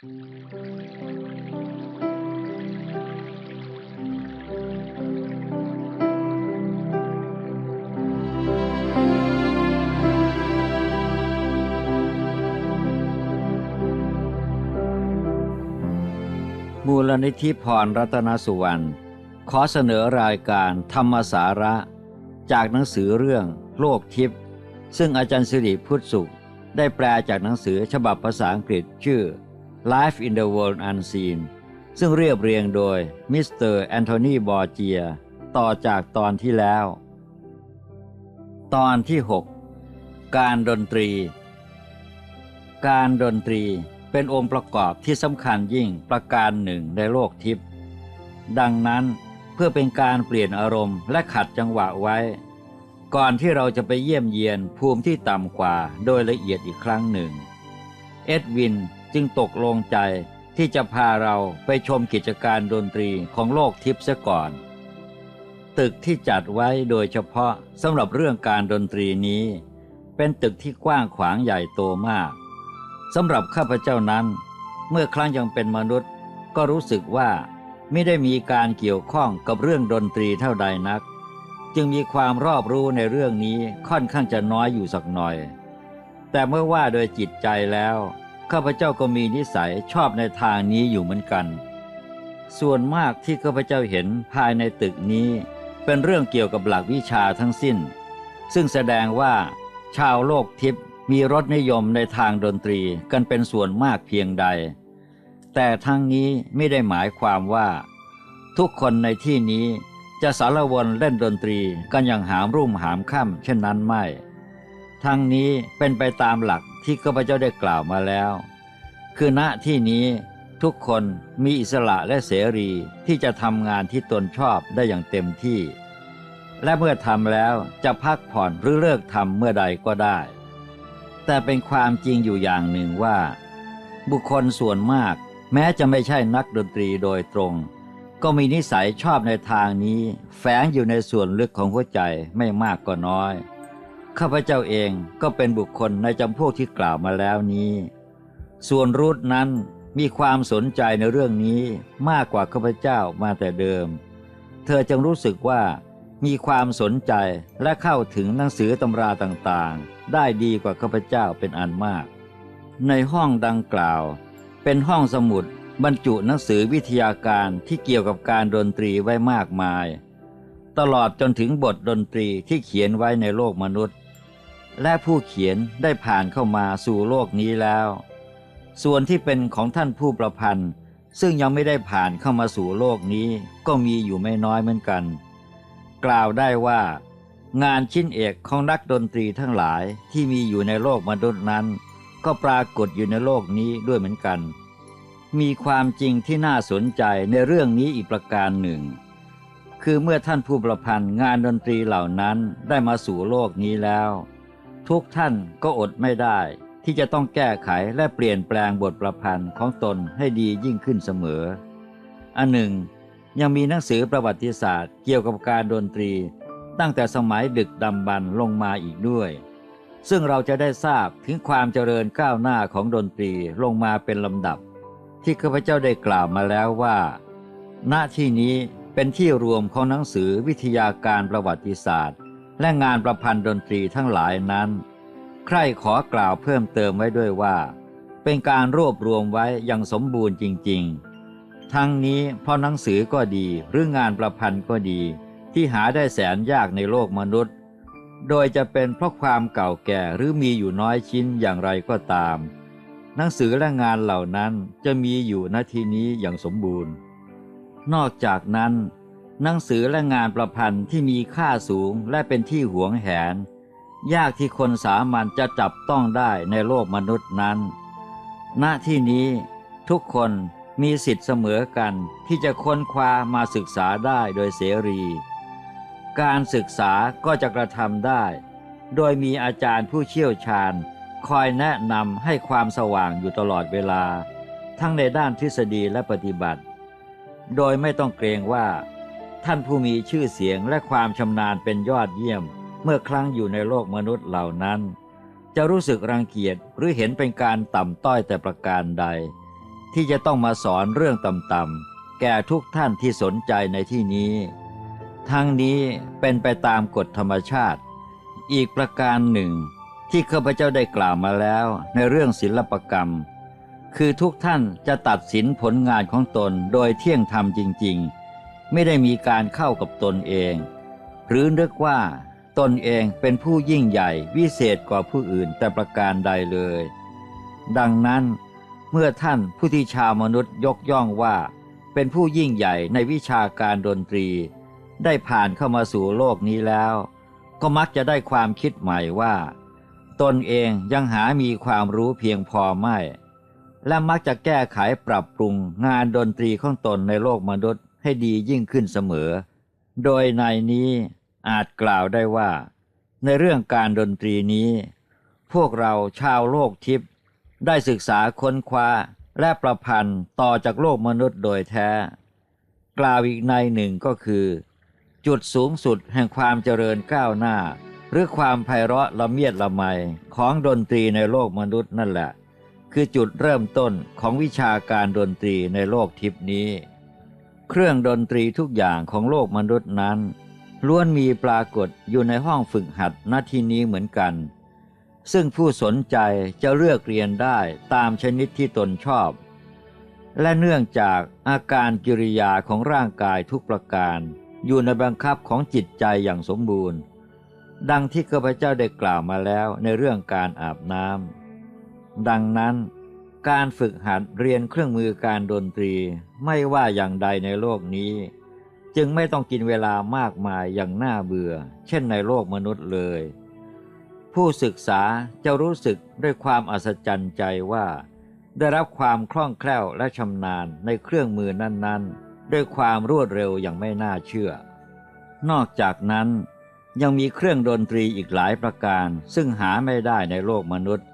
มูลนิธิพรรัตนสุวรรณขอเสนอรายการธรรมสาระ จากหนังสือเรื่องโลกทิพย์ซึ่งอาจารย์สิริพุทธสุข ได้แปลจากหนังสือฉบับภาษาอังกฤษชื่อ Life in the World Unseen ซึ่งเรียบเรียงโดยมิสเตอร์แอนโทนีบอร์เจียต่อจากตอนที่แล้ว ตอนที่ 6 การดนตรี การดนตรีเป็นองค์ประกอบที่สำคัญยิ่งประการหนึ่งในโลกทิพย์ดังนั้นเพื่อเป็นการเปลี่ยนอารมณ์และขัดจังหวะไว้ ก่อนที่เราจะไปเยี่ยมเยียนภูมิที่ต่ำกว่าโดยละเอียดอีกครั้งหนึ่ง เอ็ดวิน จึงตกลงใจที่จะพาเราไปชมกิจการดนตรีของโลกทิพย์เสียก่อน ตึกที่จัดไว้โดยเฉพาะสำหรับเรื่องการดนตรีนี้ เป็นตึกที่กว้างขวางใหญ่โตมากสำหรับข้าพเจ้านั้น เมื่อครั้งยังเป็นมนุษย์ ก็รู้สึกว่าไม่ได้มีการเกี่ยวข้องกับเรื่องดนตรีเท่าใดนัก จึงมีความรอบรู้ในเรื่องนี้ค่อนข้างจะน้อยอยู่สักหน่อย แต่เมื่อว่าโดยจิตใจแล้ว ข้าพเจ้าก็มีนิสัยชอบในทางนี้อยู่เหมือนกัน ส่วนมากที่ข้าพเจ้าเห็นภายในตึกนี้ เป็นเรื่องเกี่ยวกับหลักวิชาทั้งสิ้น ซึ่งแสดงว่า ชาวโลกทิพย์มีรสนิยมในทางดนตรีกันเป็นส่วนมากเพียงใด แต่ทั้งนี้ไม่ได้หมายความว่า ทุกคนในที่นี้จะสารวนเล่นดนตรีกันอย่างหามรุ่มหามค่ำเช่นนั้นไม่ ทั้งนี้เป็นไปตามหลักที่ข้าพเจ้าได้กล่าวมาแล้ว คือณที่นี้ทุกคนมีอิสระและเสรีที่จะทำงานที่ตนชอบได้อย่างเต็มที่ และเมื่อทำแล้วจะพักผ่อนหรือเลิกทำเมื่อใดก็ได้ แต่เป็นความจริงอยู่อย่างหนึ่งว่า บุคคลส่วนมาก แม้จะไม่ใช่นักดนตรีโดยตรง ก็มีนิสัยชอบในทางนี้ แฝงอยู่ในส่วนลึกของหัวใจไม่มากก็น้อย ข้าพเจ้าเองก็เป็นบุคคลในจำพวกที่กล่าวมาแล้วนี้ ส่วนรูทนั้นมีความสนใจในเรื่องนี้มากกว่าข้าพเจ้ามาแต่เดิม เธอจึงรู้สึกว่ามีความสนใจและเข้าถึงหนังสือตำราต่างๆ ได้ดีกว่าข้าพเจ้าเป็นอันมาก ในห้องดังกล่าว เป็นห้องสมุดบรรจุหนังสือวิทยาการที่เกี่ยวกับการดนตรีไว้มากมาย ตลอดจนถึงบทดนตรีที่เขียนไว้ในโลกมนุษย์ และผู้เขียนได้ผ่านเข้ามาสู่โลกนี้แล้ว ส่วนที่เป็นของท่านผู้ประพันธ์ซึ่งยังไม่ได้ผ่านเข้ามาสู่โลกนี้ก็มีอยู่ไม่น้อยเหมือนกัน กล่าวได้ว่า งานชิ้นเอกของนักดนตรีทั้งหลายที่มีอยู่ในโลกมนุษย์นั้น ก็ปรากฏอยู่ในโลกนี้ด้วยเหมือนกัน มีความจริงที่น่าสนใจในเรื่องนี้อีกประการหนึ่ง คือเมื่อท่านผู้ประพันธ์งานดนตรีเหล่านั้นได้มาสู่โลกนี้แล้ว ทุกท่านก็อดไม่ได้ ที่จะต้องแก้ไขและเปลี่ยนแปลงบทประพันธ์ของตนให้ดียิ่งขึ้นเสมอ อันหนึ่ง ยังมีหนังสือประวัติศาสตร์เกี่ยวกับการดนตรี ตั้งแต่สมัยดึกดำบรรลงมาอีกด้วย ซึ่งเราจะได้ทราบถึงความเจริญก้าวหน้าของดนตรีลงมาเป็นลำดับ ที่ข้าพเจ้าได้กล่าวมาแล้วว่า ณที่นี้เป็นที่รวมของหนังสือวิทยาการประวัติศาสตร์ และงานประพันธ์ดนตรีทั้งหลายนั้น ใครขอกล่าวเพิ่มเติมไว้ด้วยว่า เป็นการรวบรวมไว้อย่างสมบูรณ์จริง ๆ ทั้งนี้เพราะหนังสือก็ดีหรืองานประพันธ์ก็ดี ที่หาได้แสนยากในโลกมนุษย์ โดยจะเป็นเพราะความเก่าแก่หรือมีอยู่น้อยชิ้นอย่างไรก็ตาม หนังสือและงานเหล่านั้นจะมีอยู่ณที่นี้อย่างสมบูรณ์ นอกจากนั้น หนังสือและงานประพันธ์ที่มีค่าสูงและเป็นที่หวงแหน ยากที่คนสามัญจะจับต้องได้ในโลกมนุษย์นั้น ณที่นี้ทุกคนมีสิทธิ์เสมอกันที่จะค้นคว้ามาศึกษาได้โดยเสรี การศึกษาก็จะกระทำได้ โดยมีอาจารย์ผู้เชี่ยวชาญ คอยแนะนำให้ความสว่างอยู่ตลอดเวลา ทั้งในด้านทฤษฎีและปฏิบัติ โดยไม่ต้องเกรงว่า ท่านผู้มีชื่อเสียงและความชำนาญเป็นยอดเยี่ยม เมื่อครั้งอยู่ในโลกมนุษย์เหล่านั้น จะรู้สึกรังเกียจหรือเห็นเป็นการต่ำต้อยแต่ประการใด ที่จะต้องมาสอนเรื่องต่ำๆแก่ทุกท่านที่สนใจในที่นี้ ทั้งนี้เป็นไปตามกฎธรรมชาติ อีกประการหนึ่ง ที่ข้าพเจ้าได้กล่าวมาแล้วในเรื่องศิลปกรรม คือทุกท่านจะตัดสินผลงานของตนโดยเที่ยงธรรมจริง ๆ ไม่ได้มีการเข้ากับตนเอง หรือนึกว่า ตนเองเป็นผู้ยิ่งใหญ่วิเศษกว่าผู้อื่นแต่ประการใดเลย ดังนั้น เมื่อท่านผู้ที่ชาวมนุษย์ยกย่องว่า เป็นผู้ยิ่งใหญ่ในวิชาการดนตรี ได้ผ่านเข้ามาสู่โลกนี้แล้ว ก็มักจะได้ความคิดใหม่ว่า ตนเองยังหามีความรู้เพียงพอไม่และมักจะแก้ไขปรับปรุงงานดนตรีของตนในโลกมนุษย์ ให้ดียิ่งขึ้นเสมอ โดยในนี้อาจกล่าวได้ว่า ในเรื่องการดนตรีนี้ พวกเราชาวโลกทิพย์ได้ศึกษาค้นคว้าและประพันธ์ต่อจากโลกมนุษย์โดยแท้ กล่าวอีกในหนึ่งก็คือ จุดสูงสุดแห่งความเจริญก้าวหน้า หรือความไพเราะละเมียดละไมของดนตรีในโลกมนุษย์นั่นแหละ คือจุดเริ่มต้นของวิชาการดนตรีในโลกทิพนี้ เครื่องดนตรีทุกอย่างของโลกมนุษย์นั้นล้วนมีปรากฏอยู่ในห้องฝึกหัดณที่นี้เหมือนกัน ซึ่งผู้สนใจจะเลือกเรียนได้ตามชนิดที่ตนชอบ และเนื่องจากอาการกิริยาของร่างกายทุกประการ อยู่ในบังคับของจิตใจอย่างสมบูรณ์ ดังที่ข้าพเจ้าได้กล่าวมาแล้วในเรื่องการอาบน้ำดังนั้น การฝึกหัดเรียนเครื่องมือการดนตรีไม่ว่าอย่างใดในโลกนี้ จึงไม่ต้องกินเวลามากมายอย่างน่าเบื่อ เช่นในโลกมนุษย์เลย ผู้ศึกษาจะรู้สึกด้วยความอัศจรรย์ใจว่า ได้รับความคล่องแคล่วและชำนาญในเครื่องมือนั้นๆ ด้วยความรวดเร็วอย่างไม่น่าเชื่อ นอกจากนั้นยังมีเครื่องดนตรีอีกหลายประการ ซึ่งหาไม่ได้ในโลกมนุษย์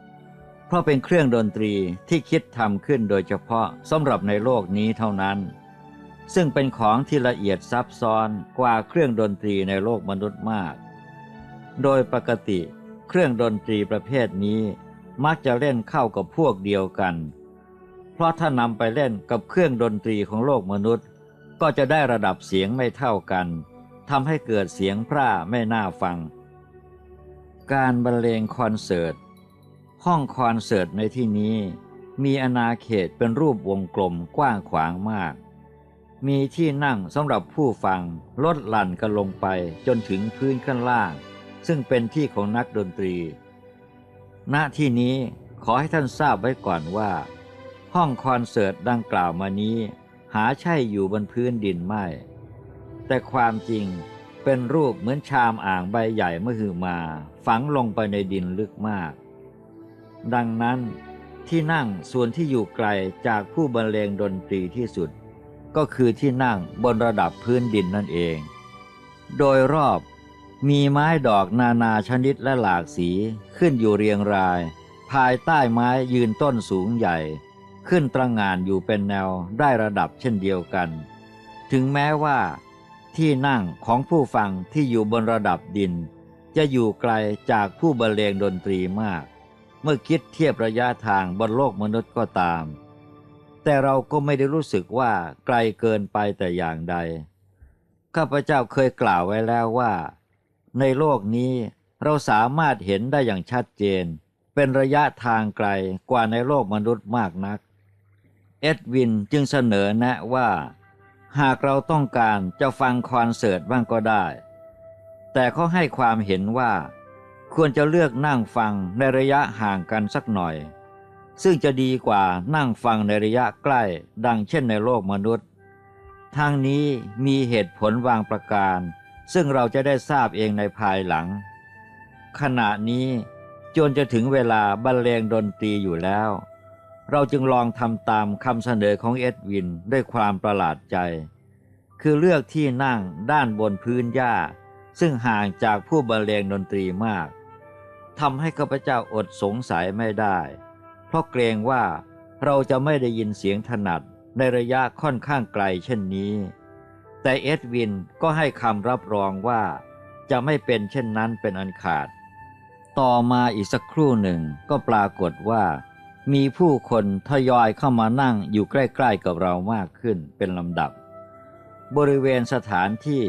เพราะเป็นเครื่องดนตรีที่คิดทำขึ้นโดยเฉพาะสำหรับในโลกนี้เท่านั้น ซึ่งเป็นของที่ละเอียดซับซ้อนกว่าเครื่องดนตรีในโลกมนุษย์มาก โดยปกติเครื่องดนตรีประเภทนี้มักจะเล่นเข้ากับพวกเดียวกัน เพราะถ้านำไปเล่นกับเครื่องดนตรีของโลกมนุษย์ ก็จะได้ระดับเสียงไม่เท่ากันทำให้เกิดเสียงพร่าไม่น่าฟัง การบรรเลงคอนเสิร์ต ห้องคอนเสิร์ตในที่นี้มีอาณาเขตเป็นรูปวงกลมกว้างขวางมาก มีที่นั่งสำหรับผู้ฟังลดหลั่นกันลงไปจนถึงพื้นข้างล่าง ซึ่งเป็นที่ของนักดนตรี ณ ที่นี้ขอให้ท่านทราบไว้ก่อนว่า ห้องคอนเสิร์ตดังกล่าวมานี้ หาใช่อยู่บนพื้นดินไม่ แต่ความจริงเป็นรูปเหมือนชามอ่างใบใหญ่มหึมา ฝังลงไปในดินลึกมาก ดังนั้นที่นั่งส่วนที่อยู่ไกลจากผู้บรรเลงดนตรีที่สุด ก็คือที่นั่งบนระดับพื้นดินนั่นเอง โดยรอบมีไม้ดอกนานาชนิดและหลากสีขึ้นอยู่เรียงราย ภายใต้ไม้ยืนต้นสูงใหญ่ ขึ้นตระหง่านอยู่เป็นแนวได้ระดับเช่นเดียวกัน ถึงแม้ว่า ที่นั่งของผู้ฟังที่อยู่บนระดับดิน จะอยู่ไกลจากผู้บรรเลงดนตรีมาก มื่อคิดเทียบระยะทางบนโลกมนุษย์ก็ตาม แต่เราก็ไม่ได้รู้สึกว่าไกลเกินไปแต่อย่างใด ข้าพเจ้าเคยกล่าวไว้แล้วว่า ในโลกนี้เราสามารถเห็นได้อย่างชัดเจน เป็นระยะทางไกลกว่าในโลกมนุษย์มากนัก เอ็ดวินจึงเสนอแนะว่า หากเราต้องการจะฟังคอนเสิร์ตบ้างก็ได้ แต่เขาให้ความเห็นว่า ควรจะเลือกนั่งฟังในระยะห่างกันสักหน่อย ซึ่งจะดีกว่านั่งฟังในระยะใกล้ดังเช่นในโลกมนุษย์ ทางนี้มีเหตุผลวางประการ ซึ่งเราจะได้ทราบเองในภายหลัง ขณะนี้จนจะถึงเวลาบรรเลงดนตรีอยู่แล้ว เราจึงลองทำตามคำเสนอของเอ็ดวินด้วยความประหลาดใจ คือเลือกที่นั่งด้านบนพื้นหญ้า ซึ่งห่างจากผู้บรรเลงดนตรีมาก ทำให้ข้าพเจ้าอดสงสัยไม่ได้ เพราะเกรงว่าเราจะไม่ได้ยินเสียงถนัดในระยะค่อนข้างไกลเช่นนี้ แต่เอ็ดวินก็ให้คำรับรองว่า จะไม่เป็นเช่นนั้นเป็นอันขาด ต่อมาอีกสักครู่หนึ่งก็ปรากฏว่า มีผู้คนทยอยเข้ามานั่งอยู่ใกล้ๆกับเรามากขึ้นเป็นลำดับ บริเวณสถานที่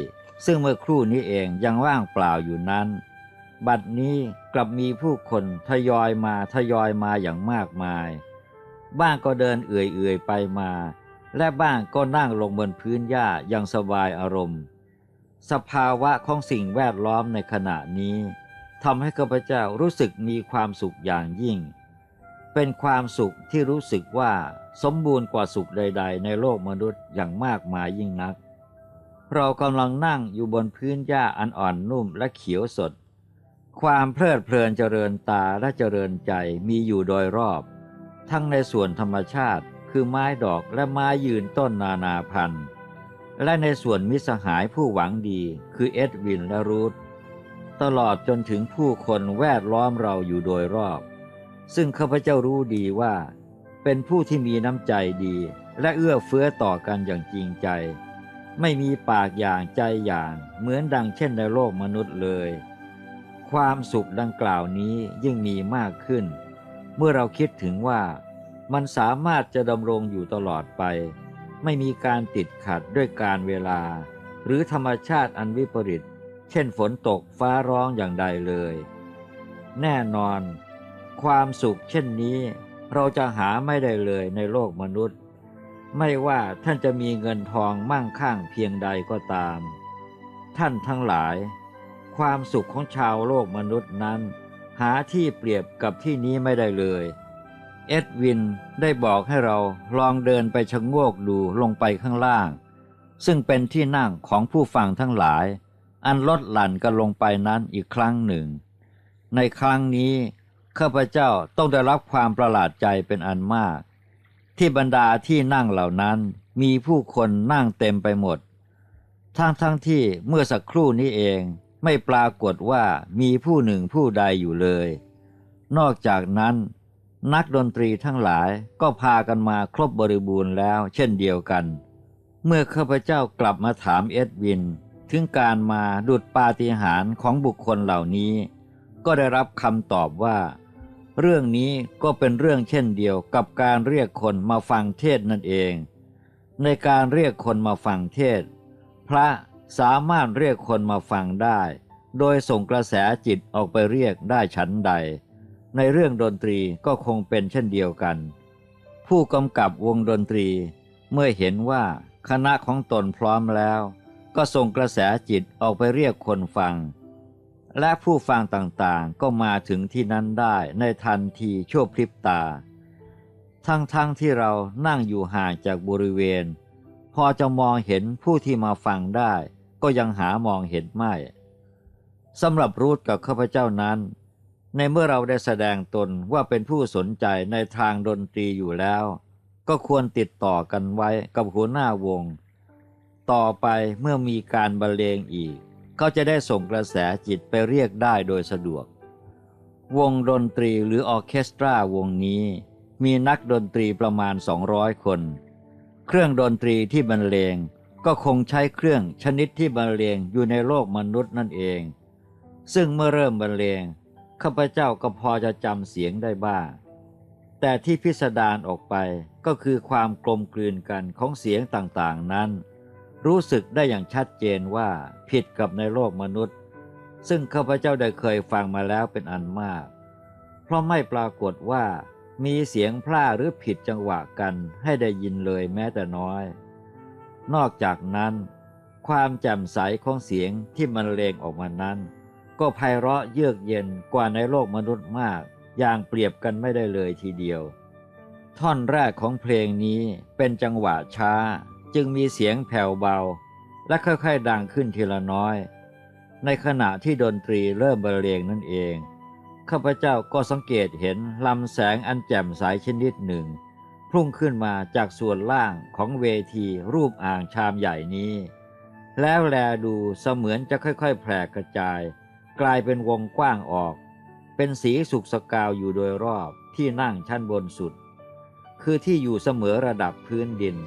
ซึ่งเมื่อครู่นี้เองยังว่างเปล่าอยู่นั้น บัดนี้กลับมีผู้คนทยอยมาทยอยมาอย่างมากมาย บ้างก็เดินเอื่อยๆไปมา และบ้างก็นั่งลงบนพื้นหญ้าอย่างสบายอารมณ์ สภาวะของสิ่งแวดล้อมในขณะนี้ทำให้ข้าพเจ้ารู้สึกมีความสุขอย่างยิ่ง เป็นความสุขที่รู้สึกว่าสมบูรณ์กว่าสุขใด ๆ ในโลกมนุษย์อย่างมากมายยิ่งนัก เรากำลังนั่งอยู่บนพื้นหญ้าอันอ่อนนุ่มและเขียวสด ความเพลิดเพลินเจริญตาและเจริญใจมีอยู่โดยรอบ ทั้งในส่วนธรรมชาติคือไม้ดอกและไม้ยืนต้นนานาพันธุ์ และในส่วนมิสหายผู้หวังดีคือเอ็ดวินและรูธตลอดจนถึงผู้คนแวดล้อมเราอยู่โดยรอบ ซึ่งข้าพเจ้ารู้ดีว่า เป็นผู้ที่มีน้ำใจดี และเอื้อเฟื้อต่อกันอย่างจริงใจ ไม่มีปากอย่างใจอย่างเหมือนดังเช่นในโลกมนุษย์เลย ความสุขดังกล่าวนี้ยิ่งมีมากขึ้น เมื่อเราคิดถึงว่ามันสามารถจะดำรงอยู่ตลอดไป ไม่มีการติดขัดด้วยการเวลา หรือธรรมชาติอันวิปริต เช่นฝนตกฟ้าร้องอย่างใดเลย แน่นอน ความสุขเช่นนี้เราจะหาไม่ได้เลยในโลกมนุษย์ ไม่ว่าท่านจะมีเงินทองมั่งคั่งเพียงใดก็ตาม ท่านทั้งหลาย ความสุขของชาวโลกมนุษย์นั้น หาที่เปรียบกับที่นี้ไม่ได้เลย เอ็ดวินได้บอกให้เราลองเดินไปชะโงกดูลงไปข้างล่าง ซึ่งเป็นที่นั่งของผู้ฟังทั้งหลาย อันลดหลั่นกันลงไปนั้นอีกครั้งหนึ่ง ในครั้งนี้ข้าพเจ้าต้องได้รับความประหลาดใจเป็นอันมาก ที่บรรดาที่นั่งเหล่านั้นมีผู้คนนั่งเต็มไปหมด ทั้งทั้งที่เมื่อสักครู่นี้เอง ไม่ปรากฏว่ามีผู้หนึ่งผู้ใดอยู่เลย นอกจากนั้น นักดนตรีทั้งหลายก็พากันมาครบบริบูรณ์แล้ว เช่นเดียวกัน เมื่อข้าพเจ้ากลับมาถามเอ็ดวิน ถึงการมาดุดปาฏิหาริย์ของบุคคลเหล่านี้ ก็ได้รับคำตอบว่า เรื่องนี้ก็เป็นเรื่องเช่นเดียวกับการเรียกคนมาฟังเทศนั่นเอง ในการเรียกคนมาฟังเทศ พระ สามารถเรียกคนมาฟังได้ โดยส่งกระแสจิตออกไปเรียกได้ฉันใด ในเรื่องดนตรีก็คงเป็นเช่นเดียวกัน ผู้กำกับวงดนตรี เมื่อเห็นว่าคณะของตนพร้อมแล้ว ก็ส่งกระแสจิตออกไปเรียกคนฟัง และผู้ฟังต่างๆก็มาถึงที่นั้นได้ในทันทีชั่วพริบตา ทั้งๆทที่เรานั่งอยู่ห่างจากบริเวณ พอจะมองเห็นผู้ที่มาฟังได้ ก็ยังหามองเห็นไม่สำหรับรูทกับข้าพเจ้านั้น ในเมื่อเราได้แสดงตนว่าเป็นผู้สนใจในทางดนตรีอยู่แล้ว ก็ควรติดต่อกันไว้กับหัวหน้าวง ต่อไปเมื่อมีการบรรเลงอีกก็จะได้ส่งกระแสจิตไปเรียกได้โดยสะดวก วงดนตรีหรือออเคสตราวงนี้ มีนักดนตรีประมาณ 200 คน เครื่องดนตรีที่บรรเลง ก็คงใช้เครื่องชนิดที่บรรเลงอยู่ในโลกมนุษย์นั่นเอง ซึ่งเมื่อเริ่มบรรเลงข้าพเจ้าก็พอจะจำเสียงได้บ้าง แต่ที่พิสดารออกไปก็คือความกลมกลืนกันของเสียงต่างๆนั้น รู้สึกได้อย่างชัดเจนว่าผิดกับในโลกมนุษย์ ซึ่งข้าพเจ้าได้เคยฟังมาแล้วเป็นอันมาก เพราะไม่ปรากฏว่ามีเสียงพร่าหรือผิดจังหวะกันให้ได้ยินเลยแม้แต่น้อย นอกจากนั้น ความแจ่มใสของเสียงที่มันเลงออกมานั้น ก็ไพเราะเยือกเย็นกว่าในโลกมนุษย์มาก อย่างเปรียบกันไม่ได้เลยทีเดียว ท่อนแรกของเพลงนี้เป็นจังหวะช้า จึงมีเสียงแผ่วเบา และค่อยๆดังขึ้นทีละน้อย ในขณะที่ดนตรีเริ่มบรรเลงนั่นเองข้าพเจ้าก็สังเกตเห็นลำแสงอันแจ่มใสชนิดหนึ่ง พุ่งขึ้นมาจากส่วนล่างของเวทีรูปอ่างชามใหญ่นี้ แล้วแลดูเสมือนจะค่อยๆ แผ่กระจาย กลายเป็นวงกว้างออก เป็นสีสุกสกาวอยู่โดยรอบที่นั่งชั้นบนสุด คือที่อยู่เสมอระดับพื้นดิน